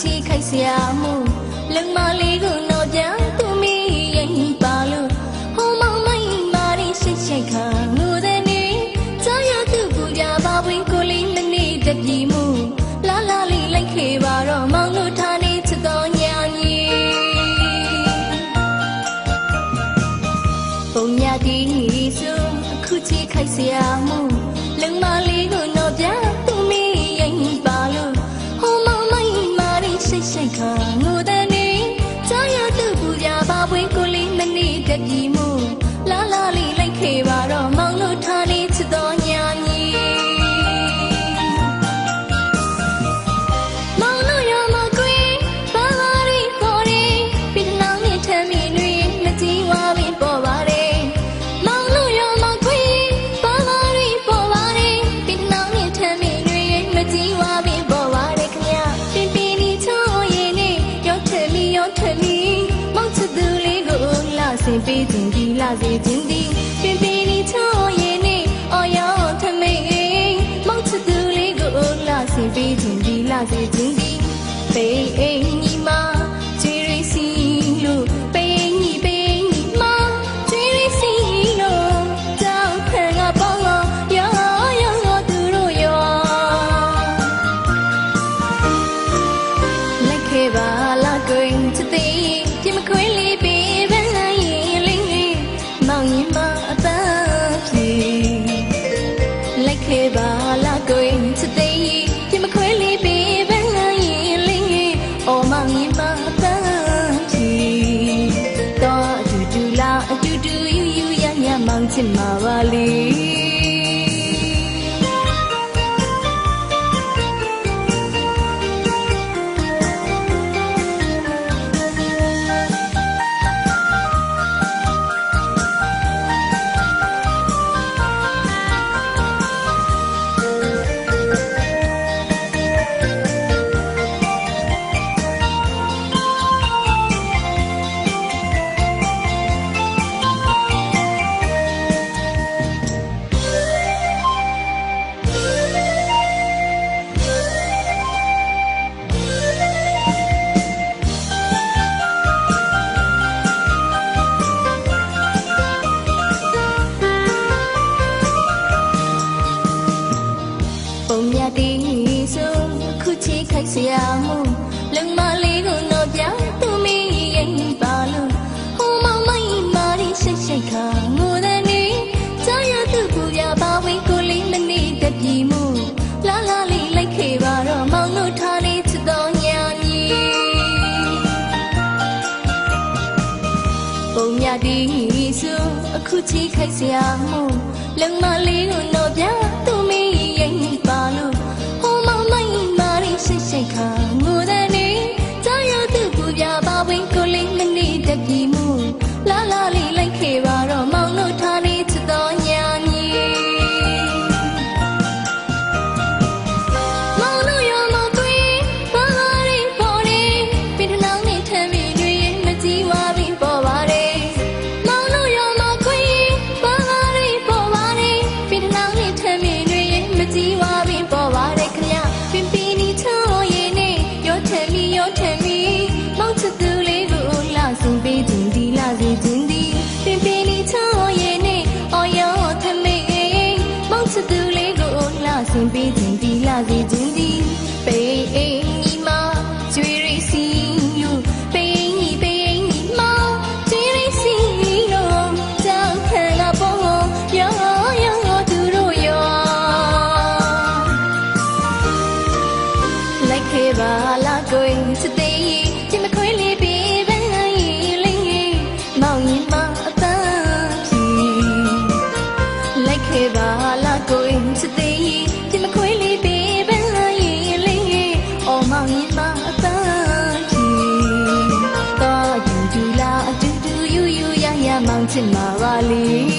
ချီခိုက်စရာမှုလက်မလေးကိုတော့ပြန်သူမိရင်ပါလို့ဟောမောင်မိုင်းမာရီရှိရှိခါငိုတဲ့နေကြောင်ရသူကူကြပါဝင်ကိုလေးမနေ့တပြီမှုလာလာလေးလိုက်ခေပါတော့မောင်တို့ထားနေချစ်တော်ညာညီပုံညာဒီစုအခုချီခိုက်စရာ င်ပေးခြင်းဒီလာစေခြင်းဒီပင်ပင် အပန်းဖြေလိုက်ခဲ့ပါ ဆရာမူလမလေးကိုတော့ပြောင်းသူမီးရင်ပါလို့ဟိုမမိုင်းမာရီရှိတ်ရှိတ်ခါငိုတဲ့နေကြောင်ရသူကူပြပါဝင်းကိုလေးမနေတပြီမူလာလာလေးလိုက်ခေပါတော့မောင်တို့ထားနေချစ်တော်ညာမီပုံမြတီးစုအခုချီခိုက်ဆရာမူလမလေးကိုတော့ပြောင်းသူ 天边，天 da da da 新马里。